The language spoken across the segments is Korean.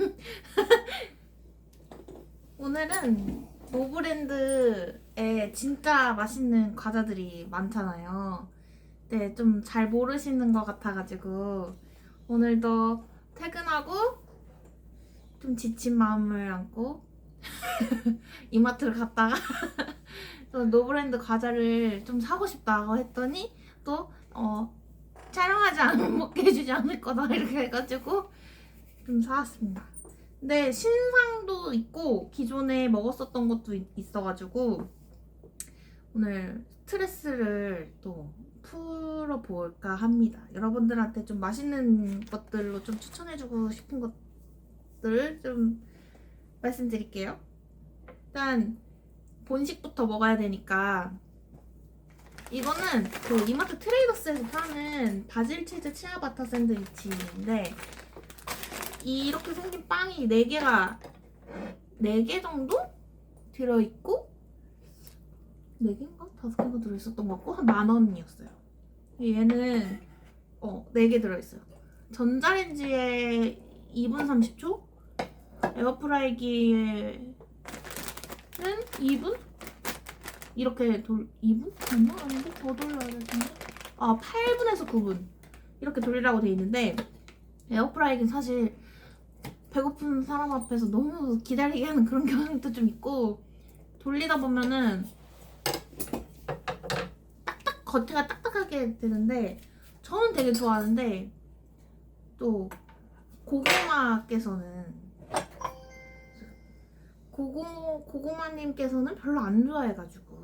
오늘은 노브랜드에 진짜 맛있는 과자들이 많잖아요. 네, 좀 잘 모르시는 것 같아가지고 오늘도 퇴근하고 좀 지친 마음을 안고 이마트를 갔다가 또 노브랜드 과자를 좀 사고 싶다고 했더니 또 어, 촬영하지 않으면 먹게 해주지 않을 거다 이렇게 해가지고 좀 사왔습니다. 근데 신상도 있고 기존에 먹었었던 것도 있- 있어가지고 오늘 스트레스를 또 풀어볼까 합니다. 여러분들한테 좀 맛있는 것들로 좀 추천해주고 싶은 것들을 좀 말씀드릴게요. 일단 본식부터 먹어야 되니까 이거는 그 이마트 트레이더스에서 파는 바질 치즈 치아바타 샌드위치인데 이렇게 생긴 빵이 4개가 4개 정도 들어있고 4개인가? 5개가 들어있었던 것 같고 한 만원이었어요 얘는 어 4개 들어있어요 전자레인지에 2분 30초 에어프라이기에는 2분? 이렇게 돌 2분? 아니야? 아닌데? 더 돌려야 되는데? 아 8분에서 9분 이렇게 돌리라고 돼 있는데 에어프라이기는 사실 배고픈 사람 앞에서 너무 기다리게 하는 그런 경향도 좀 있고 돌리다 보면은 딱딱 겉에가 딱딱하게 되는데 저는 되게 좋아하는데 또 고구마께서는 고고 고구마님께서는 별로 안 좋아해가지고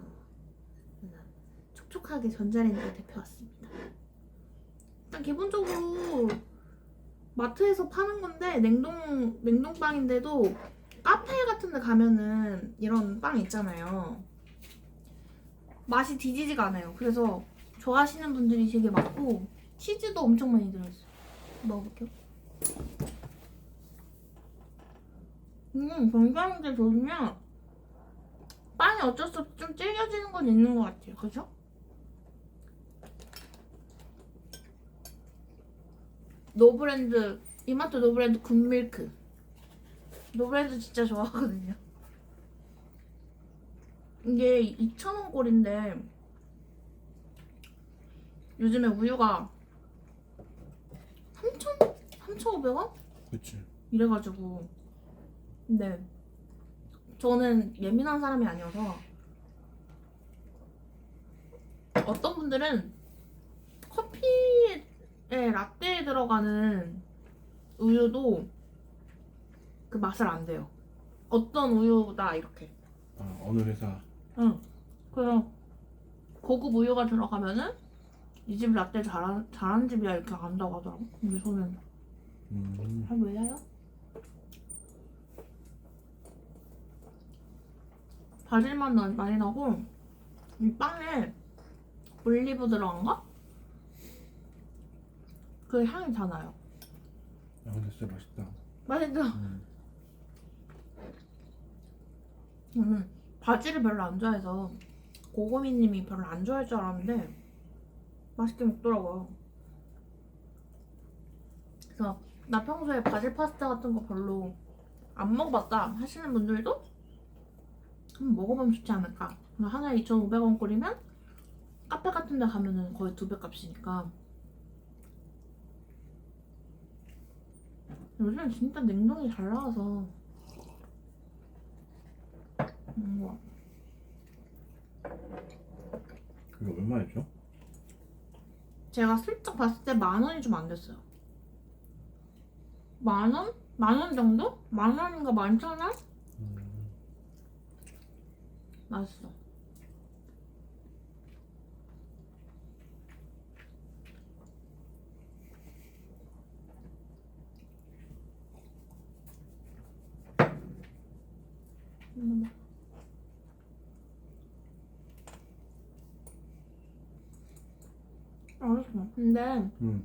촉촉하게 전자레인지에 데펴왔습니다. 일단 기본적으로 마트에서 파는 건데 냉동 냉동빵인데도 카페 같은 데 가면은 이런 빵 있잖아요. 맛이 뒤지지가 않아요. 그래서 좋아하시는 분들이 되게 많고 치즈도 엄청 많이 들어있어요. 먹어볼게요. 음, 건강하게 돌리면 빵이 어쩔 수 없이 좀 질겨지는 건 있는 것 같아요. 그죠? 노브랜드 이마트 노브랜드 굿밀크 노브랜드 진짜 좋아하거든요 이게 2,000원 꼴인데 요즘에 우유가 3,000? 3,500원? 그치. 이래가지고 근데 저는 예민한 사람이 아니어서 어떤 분들은 커피에 라떼에 들어가는 우유도 그 맛을 안 돼요. 어떤 우유다 이렇게. 아, 어느 회사. 응. 그래서 고급 우유가 들어가면은 이 집 라떼 잘한 잘하는 집이야 이렇게 안다고 하더라고. 근데 저는 음. 잘 몰라요. 바질 맛 나- 많이 나고 이 빵에 올리브 들어간 거? 그 향이 다 나요. 야, 근데 진짜 맛있다. 맛있죠? 음. 저는 바질을 별로 안 좋아해서 고고미님이 별로 안 좋아할 줄 알았는데 맛있게 먹더라고요. 그래서 나 평소에 바질 파스타 같은 거 별로 안 먹어봤다 하시는 분들도 한번 먹어보면 좋지 않을까. 하나에 2,500원 꼴이면 카페 같은 데 가면은 거의 두 배 값이니까. 요즘 진짜 냉동이 잘 나와서 음, 뭐. 그게 얼마였죠? 제가 슬쩍 봤을 때 만 원이 좀 안 됐어요. 만 원? 만 원 정도? 만 원인가 만천 원? 음. 맛있어. 음. 맛있어. 근데 음.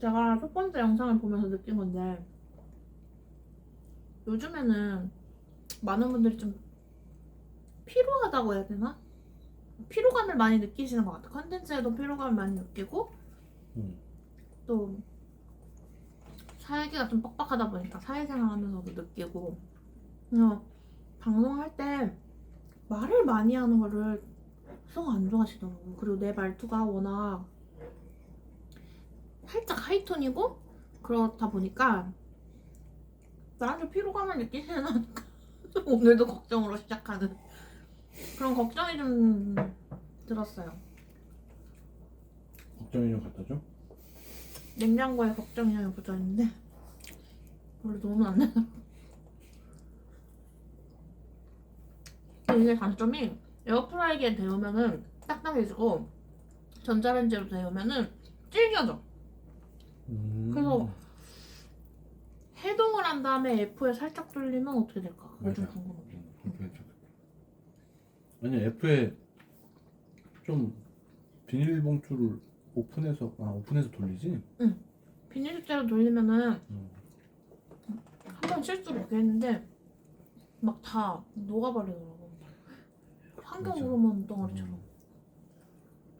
제가 첫 번째 영상을 보면서 느낀 건데 요즘에는 많은 분들이 좀 피로하다고 해야 되나? 피로감을 많이 느끼시는 것 같아요. 컨텐츠에도 피로감을 많이 느끼고 음. 또 살기가 좀 빡빡하다 보니까 사회생활 하면서도 느끼고 그냥 방송할 때 말을 많이 하는 거를 썩 안 좋아하시더라고 그리고 내 말투가 워낙 살짝 하이톤이고 그렇다 보니까 나한테 피로감을 느끼시는 않을까 오늘도 걱정으로 시작하는 그런 걱정이 좀 들었어요 걱정이 좀 갖다 줘? 냉장고에 걱정이랑 붙어 있는데 별로 도움은 안 되나? 이게 단점이 에어프라이기에 데우면은 딱딱해지고 전자레인지로 데우면은 질겨져. 음. 그래서 해동을 한 다음에 F에 살짝 돌리면 어떻게 될까? 좀 맞아. 궁금해. 음, 그렇게 해줘. 아니 F에 좀 비닐봉투를 오픈해서 아 오픈해서 돌리지? 비닐식재로 돌리면은 음. 한 번 실수 그렇게 했는데 막 다 녹아버리더라고. 환경 맞아. 호르몬 덩어리처럼. 음.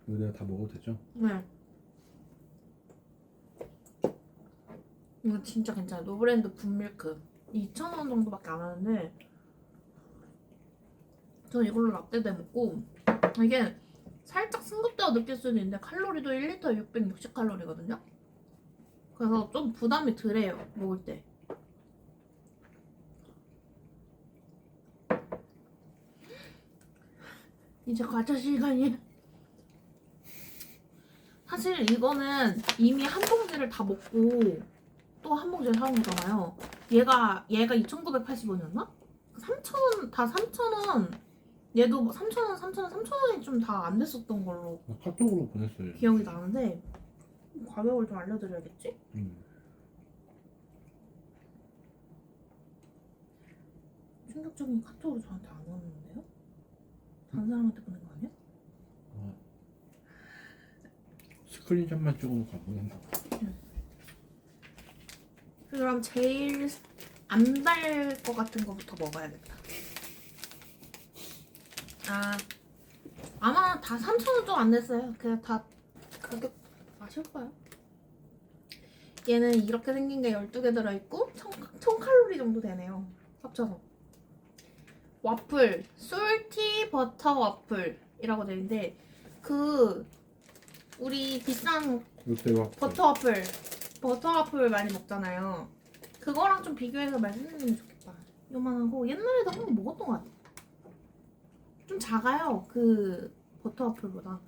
이거 내가 다 먹어도 되죠? 네. 이거 진짜 괜찮아요. 노브랜드 분밀크. 2,000원 정도밖에 안 하는데 저 이걸로 라떼도 해 먹고 이게 살짝 싱겁다고 느낄 수도 있는데 칼로리도 1리터 660칼로리거든요. 그래서 좀 부담이 덜해요. 먹을 때. 이제 과자 시간이에요. 사실 이거는 이미 한 봉지를 다 먹고 또 한 봉지를 사온 거잖아요. 얘가 얘가 2,980원이었나? 3,000원 다 3,000원. 얘도 3,000원, 3,000원, 3,000원이 좀 다 안 됐었던 걸로 나 카톡으로 보냈어요. 기억이 나는데 가격을 좀 알려드려야겠지? 음. 충격적인 카톡으로 저한테 안 왔는데요? 다른 사람한테 보낸 거 아니야? 어. 스크린샷만 찍어놓고 안 보낸다. 그럼 제일 안달것 같은 거부터 먹어야겠다. 아, 아마 다 3,000원 좀 안 냈어요. 그냥 다 가격 아실 거예요. 얘는 이렇게 생긴 게 12개 들어있고 1000칼로리 정도 되네요. 합쳐서. 와플, 솔티 버터 와플이라고 되어 있는데 그 우리 비싼 롯데와 버터 와플 버터 와플 많이 먹잖아요. 그거랑 좀 비교해서 말씀드리면 좋겠다. 요만하고 옛날에도 한 번 먹었던 것 같아. 좀 작아요 그 버터 와플보다.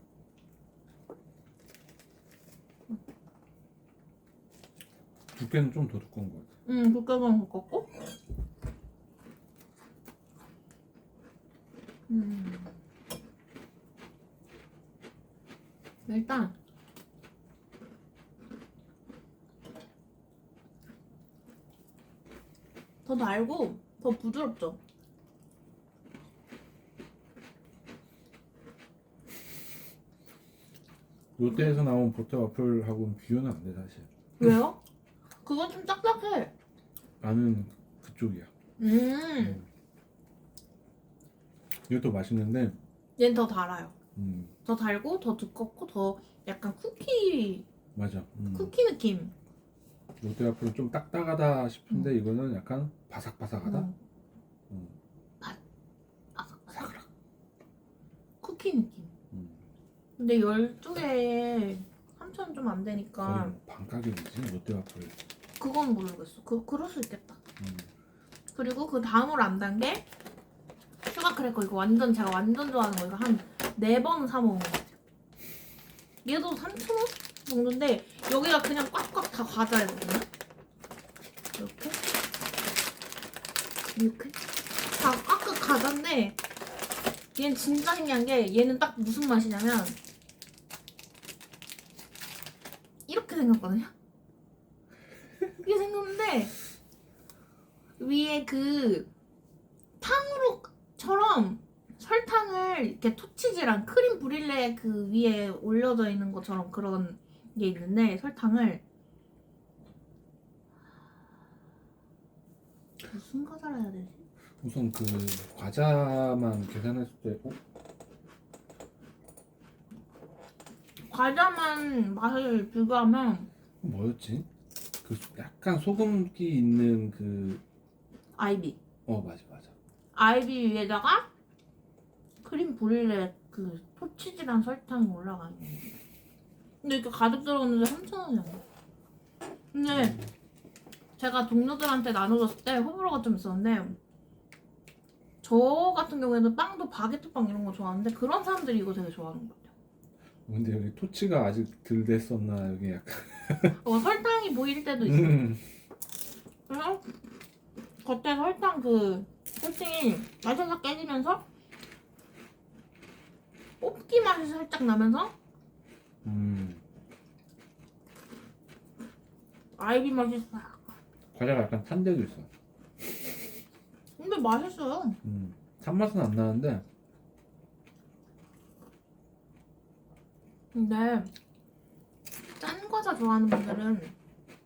두께는 좀 더 두꺼운 것 같아. 음 국가만 먹었고 음 일단 더 달고 더 부드럽죠 롯데에서 나온 버터 와플하고는 비교는 안 돼 사실. 왜요? 그건 좀 딱딱해 나는 그쪽이야. 음 이것도 맛있는데, 얘는 더 달아요 음 더 달고 더 두껍고 더 약간 쿠키 맞아. 음. 쿠키 느낌 롯데 와플은 좀 딱딱하다 싶은데 이거는 약간 바삭바삭하다. 음. 음. 아삭아삭 쿠키 느낌 음. 근데 12개에 3,000원 좀안 되니까 거의 반가격이지 롯데 와플. 그건 모르겠어 그, 그럴 수 있겠다 음. 그리고 그 다음으로 안 단 게 크래커 이거 완전 제가 완전 좋아하는 거 이거 한 네 번 사 먹은 것 같아요. 얘도 3,000원 정도인데 여기가 그냥 꽉꽉 다 과자거든요 이렇게? 이렇게? 다 꽉꽉 과자인데 얘는 진짜 신기한 게 얘는 딱 무슨 맛이냐면 이렇게 생겼거든요. 이렇게 생겼는데 위에 그 탕후루처럼 설탕을 이렇게 토치즈랑 크림 브릴레 그 위에 올려져 있는 것처럼 그런 게 있는데 설탕을 무슨 과자를 해야 되지? 우선 그 과자만 계산했을 때, 어? 과자만 맛을 비교하면 뭐였지? 그 소- 약간 소금기 있는 그 아이비. 어 맞아 맞아. 아이비 위에다가 크림 브릴레 그 토치즈랑 설탕이 올라가 있는 거. 근데 이렇게 가득 들어갔는데 3,000원이야. 근데 제가 동료들한테 나눠줬을 때 호불호가 좀 있었는데 저 같은 경우에는 빵도 바게트 빵 이런 거 좋아하는데 그런 사람들이 이거 되게 좋아하는 것 같아요. 근데 여기 토치가 아직 덜 됐었나 여기 약간. 어, 설탕이 보일 때도 있어. 음. 그래서 겉에 설탕 그 코팅이 살짝 깨지면서 뽑기 맛이 살짝 나면서 음. 아이비 맛이 싹. 과자가 약간 탄 데도 있어. 근데 맛있어요. 음. 탄맛은 안 나는데 근데 짠 과자 좋아하는 분들은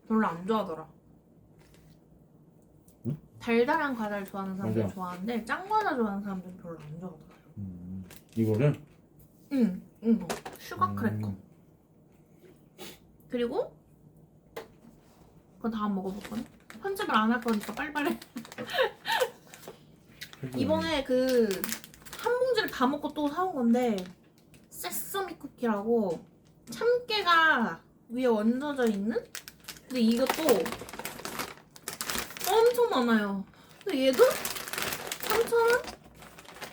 별로 안 좋아하더라. 응? 달달한 과자를 좋아하는 사람들 맞아. 좋아하는데 짠 과자 좋아하는 사람들은 별로 안 좋아하더라. 음. 이거를 응, 응. 슈가 크래커. 음. 그리고 그거 다음 먹어볼거든? 편집을 안 할 거니까 빨리빨리 이번에 그 한 봉지를 다 먹고 또 사온 건데 세서미 쿠키라고 참깨가 위에 얹어져 있는? 근데 이것도 엄청 많아요 근데 얘도 3,000원?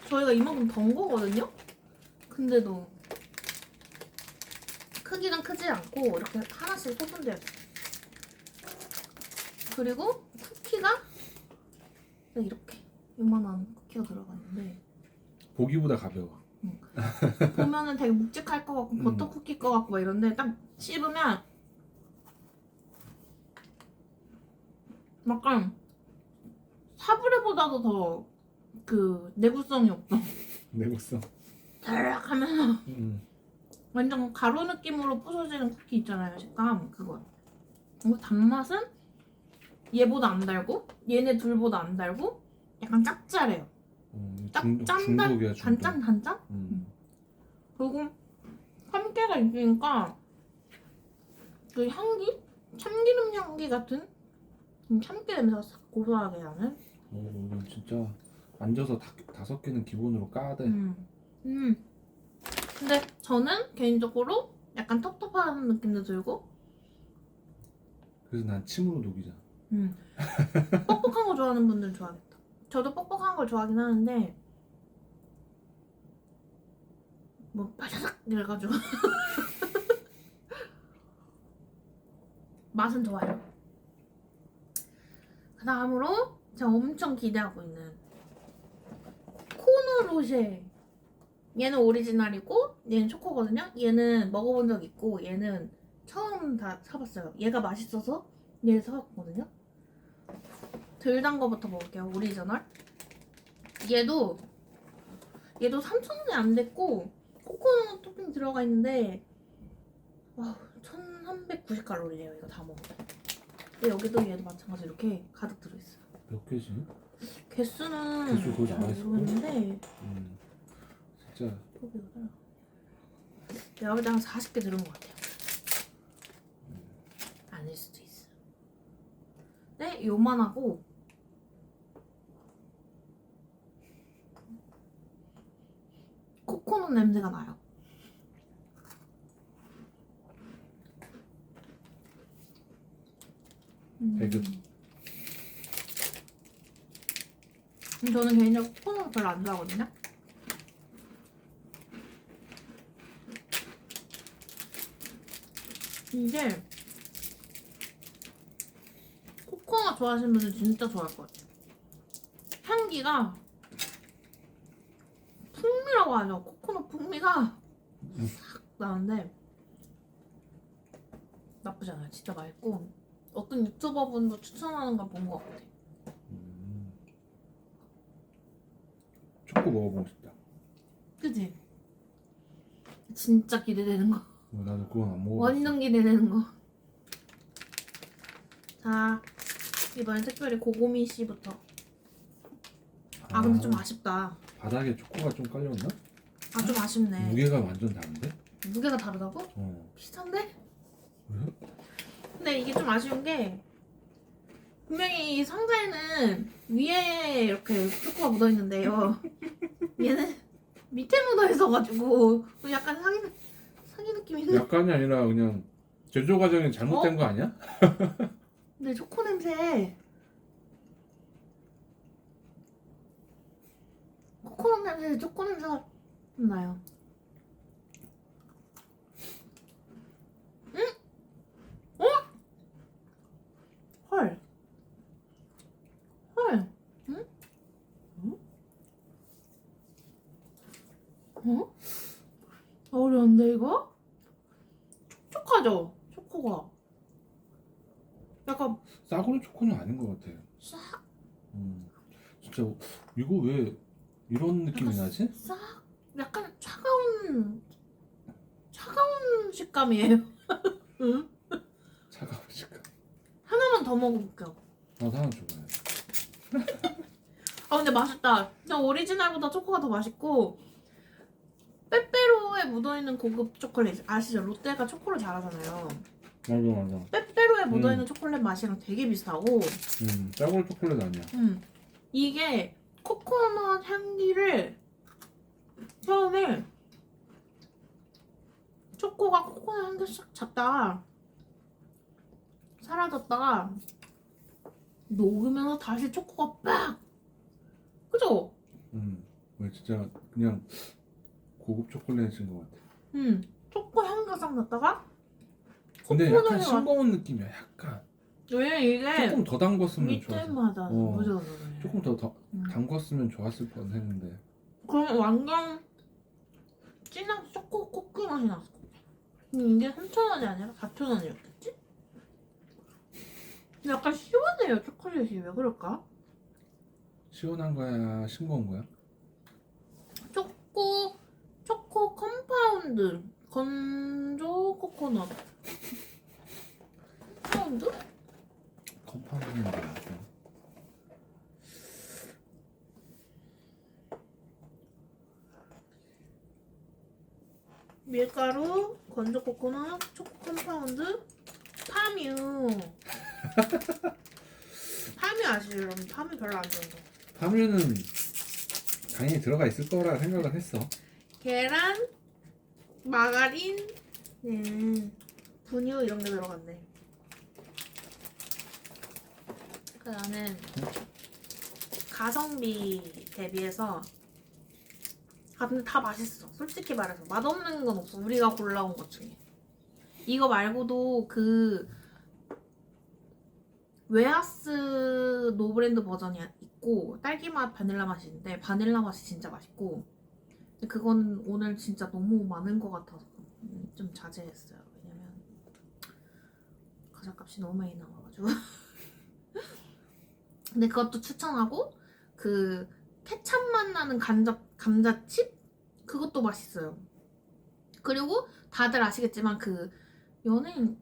저희가 이만큼 던 거거든요? 근데도 크기는 크지 않고 이렇게 하나씩 있어요 그리고 쿠키가 이렇게 요만한 쿠키가 들어가 있는데 보기보다 가벼워. 보면은 되게 묵직할 것 같고 음. 버터 쿠키일 것 같고 막 이런데 딱 씹으면 약간 사브레보다도 더 그 내구성이 없어 내구성. 다락 하면서 음. 완전 가루 느낌으로 부서지는 쿠키 있잖아요 식감 그거 이거 단맛은 얘보다 안 달고 얘네 둘보다 안 달고 약간 짭짤해요 음. 짭- 중독, 짠단? 중독이야 중독. 단짠 단짠? 음. 그리고 참깨가 있으니까 그 향기? 참기름 향기 같은 좀 참깨 냄새가 싹 고소하게 나는 오, 이건 진짜 앉아서 다, 다섯 개는 기본으로 까야 돼. 음. 음. 근데 저는 개인적으로 약간 텁텁한 느낌도 들고 그래서 난 침으로 녹이잖아. 음. 뻑뻑한 거 좋아하는 분들은 좋아하겠다 저도 뻑뻑한 걸 좋아하긴 하는데 뭐 바삭 이래가지고 맛은 좋아요 그 다음으로 제가 엄청 기대하고 있는 코코노 로쉐. 얘는 오리지널이고 얘는 초코거든요? 얘는 먹어본 적 있고 얘는 처음 다 사봤어요. 얘가 맛있어서 얘 사봤거든요? 덜 단 거부터 먹을게요 오리지널. 얘도 얘도 3,000원이 안 됐고 코코넛 토핑 들어가 있는데 와 1390칼로리래요. 이거 다 먹으면. 여기도 얘도 마찬가지로 이렇게 가득 들어있어요 몇 개지? 개수는 개수 있을 모르겠는데 음. 진짜 내가 볼때 한 40개 들은 것 같아요 아닐 수도 있어 네 요만하고 코코넛 냄새가 나요 음. 배급. 음, 저는 개인적으로 코코넛 별로 안 좋아하거든요 이게 코코넛 좋아하시는 분들 진짜 좋아할 것 같아요. 향기가 풍미라고 하죠. 코코넛 풍미가 싹 나는데 나쁘지 않아요. 진짜 맛있고 어떤 유튜버분도 추천하는 걸 본 것 같아. 음. 초코 먹어보고 싶다. 그지? 진짜 기대되는 거. 어, 나도 그건 안 먹어봤어. 완전 기대되는 거. 자 이번엔 특별히 고고미 씨부터. 아 근데 좀 아쉽다. 바닥에 초코가 좀 깔렸나? 아 좀 아쉽네. 무게가 완전 다른데? 무게가 다르다고? 어. 비슷한데? 그래? 근데 이게 좀 아쉬운 게 분명히 이 상자에는 위에 이렇게 초코가 묻어 있는데요. 얘는 밑에 묻어 있어가지고 약간 사기 사기 느낌이. 나. 약간이 아니라 그냥 제조 과정이 어? 잘못된 거 아니야? 근데 초코 냄새. 코코넛 냄새, 초코 냄새가 좀 나요. 응? 어? 헐. 헐. 응? 응? 어? 어려운데 이거? 촉촉하죠? 초코가. 약간 싸구려 초코는 아닌 것 같아. 싹 음, 진짜 이거 왜 이런 느낌이 나지? 싹 약간 차가운 차가운 식감이에요. 응? 차가운 식감. 하나만 더 먹어볼게요. 나도 하나 줘봐요. 아 근데 맛있다. 그냥 오리지널보다 초코가 더 맛있고 빼빼로에 묻어있는 고급 초콜릿 아시죠? 롯데가 초코를 잘하잖아요. 맞아 맞아. 빼빼로에 음. 묻어있는 초콜릿 맛이랑 되게 비슷하고 음, 싸구려 초콜릿 아니야. 음, 이게 코코넛 향기를 처음에 초코가 코코넛 향기 싹 잡다가 사라졌다가 녹으면서 다시 초코가 빡 그죠? 음, 왜 진짜 그냥 고급 초콜릿인 것 같아. 음 초코 향기가 싹 났다가 근데 약간 코코넛이 싱거운 느낌이야. 약간 왜 이게 조금 더 담궜으면 좋았을. 밑에마다 어. 조금 더, 더 음. 담궜으면 좋았을 뻔했는데. 그럼 완전 진한 초코 코끼 맛이 났을 것 같아. 근데 이게 3,000원이 아니라 4,000원이었겠지? 약간 시원해요, 초콜릿이. 왜 그럴까? 시원한 거야, 싱거운 거야? 초코, 초코 컴파운드. 건조 코코넛. 컴파운드? 컴파운드는 뭐야? 밀가루, 건조 코코넛, 초코 컴파운드, 파뮤. 파뮤 아시죠, 여러분? 파뮤 별로 안 좋아해요. 파뮤는 당연히 들어가 있을 거라 생각을 했어. 계란, 마가린, 음, 분유 이런 게 들어갔네. 그 나는 가성비 대비해서 아 근데 다 맛있어. 솔직히 말해서 맛없는 건 없어. 우리가 골라온 것 중에 이거 말고도 그 웨하스 노브랜드 버전이 있고 딸기 맛, 바닐라 맛이 있는데 바닐라 맛이 진짜 맛있고 그건 오늘 진짜 너무 많은 것 같아서 음, 좀 자제했어요. 왜냐면 과자값이 너무 많이 나와가지고. 근데 그것도 추천하고 그 케찹 맛 나는 감자 감자칩 그것도 맛있어요. 그리고 다들 아시겠지만 그 연예인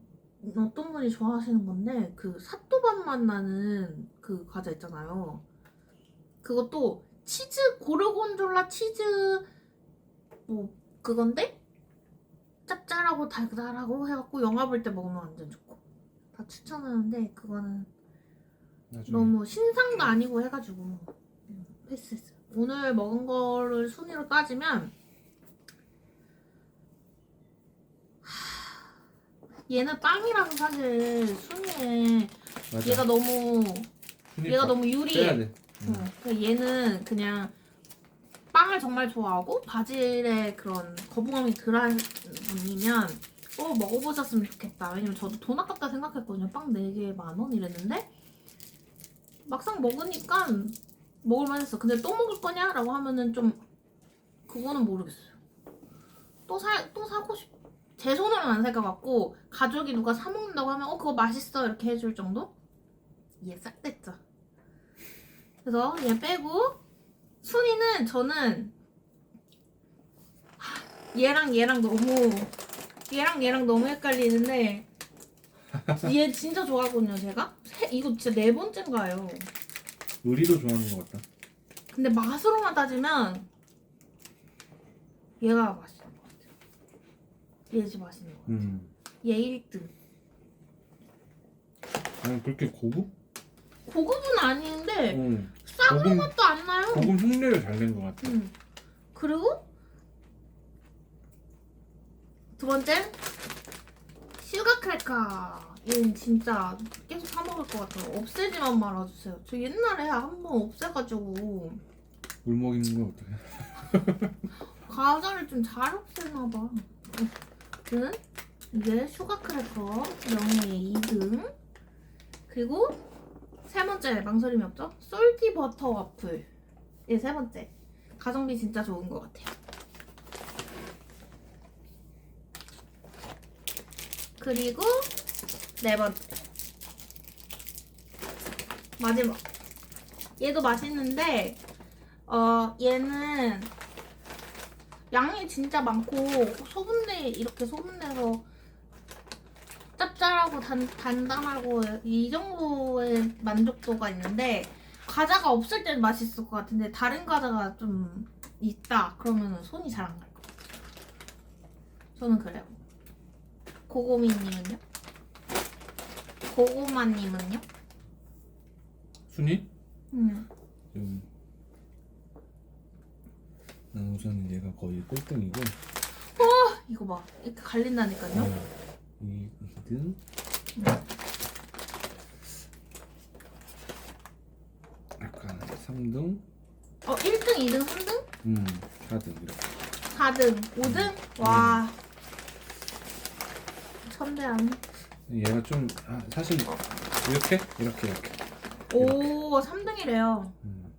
어떤 분이 좋아하시는 건데 그 사또밥 맛 나는 그 과자 있잖아요. 그것도 치즈 고르곤졸라 치즈 뭐 그건데 짭짤하고 달달하고 해갖고 영화 볼 때 먹으면 완전 좋고 다 추천하는데 그거는 나중에 너무 신상도 아니고 해가지고 음, 패스했어요. 오늘 먹은 거를 순위로 따지면 하, 얘는 빵이라서 사실 순위에 맞아. 얘가 너무 순위 얘가 빠- 너무 유리해. 돼. 어, 그러니까 얘는 그냥 빵을 정말 좋아하고 바질의 그런 거부감이 덜한 분이면 어 먹어보셨으면 좋겠다. 왜냐면 저도 돈 아깝다 생각했거든요. 빵 4개에 만 원 이랬는데 막상 먹으니까 먹을만 했어. 근데 또 먹을 거냐? 라고 하면은 좀 그거는 모르겠어요. 또 사, 또 사고 싶... 제 손으로는 안 살 것 같고 가족이 누가 사 먹는다고 하면 어 그거 맛있어 이렇게 해줄 정도? 얘 싹 됐죠. 그래서 얘 빼고 순위는 저는 하, 얘랑 얘랑 너무 얘랑 얘랑 너무 헷갈리는데 얘 진짜 좋아하거든요 제가 세- 이거 진짜 네 번째인가요 의리도 좋아하는 것 같다. 근데 맛으로만 따지면 얘가 맛있는 것 같아요 얘 진짜 맛있는 것 같아요 음. 얘 1등 아니 그렇게 고급? 고급은 아닌데 응. 싼 고급 것도 안 나요. 고급 흉내를 잘 낸 것 같아. 음. 그리고 두 번째 슈가 크래커. 얘는 진짜 계속 사 먹을 것 같아요. 없애지만 말아주세요. 저 옛날에 한 번 없애가지고 물 먹이는 건 어떡해? 과자를 좀 잘 없애나 봐. 아무튼 이게 슈가 크래커 명예 2등. 그리고 세 번째 망설임이 없죠? 솔티 버터 와플. 이게 세 번째. 가성비 진짜 좋은 것 같아요. 그리고 네 번째. 마지막. 얘도 맛있는데 어 얘는 양이 진짜 많고 소분내 이렇게 소분내서 짭짤하고 단, 단단하고 이 정도의 만족도가 있는데 과자가 없을 땐 맛있을 것 같은데 다른 과자가 좀 있다 그러면 손이 잘 안 갈 것 같아요 저는 그래요 고고미님은요? 고고마님은요? 순위? 음. 좀. 난 우선 얘가 거의 꼴등이고. 이거 봐 이렇게 갈린다니까요 어, 이 2등. 약간 3등. 어 1등 2등 3등? 음, 4등 이렇게. 4등 5등? 와 천대한 얘가 좀 아, 사실 이렇게 이렇게 이렇게. 오 3등이래요 음.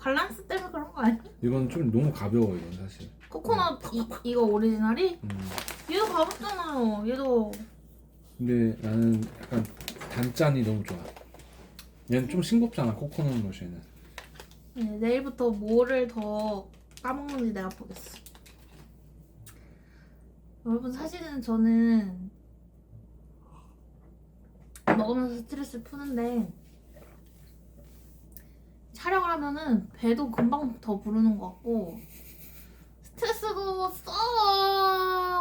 밸런스 때문에 그런 거 아니야? 이건 좀 너무 가벼워 이건 사실. 코코넛 이, 이거 오리지널이? 음. 얘도 가볍잖아요 얘도 근데 나는 약간 단짠이 너무 좋아. 얘는 좀 싱겁잖아 코코넛 머신은. 네, 내일부터 뭐를 더 까먹는지 내가 보겠어. 여러분 사실은 저는 먹으면서 스트레스 푸는데 촬영을 하면은 배도 금방 더 부르는 것 같고 스트레스도 써!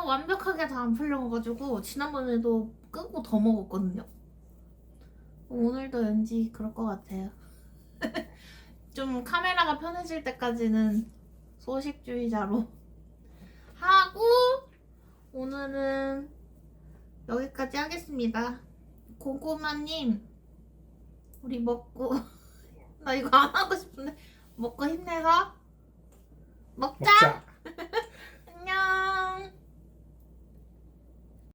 완벽하게 다 안 풀려가지고 지난번에도 끄고 더 먹었거든요. 오늘도 왠지 그럴 것 같아요 좀 카메라가 편해질 때까지는 소식주의자로 하고 오늘은 여기까지 하겠습니다. 고구마님 우리 먹고 나 이거 안 하고 싶은데 먹고 힘내서 먹자. 먹자.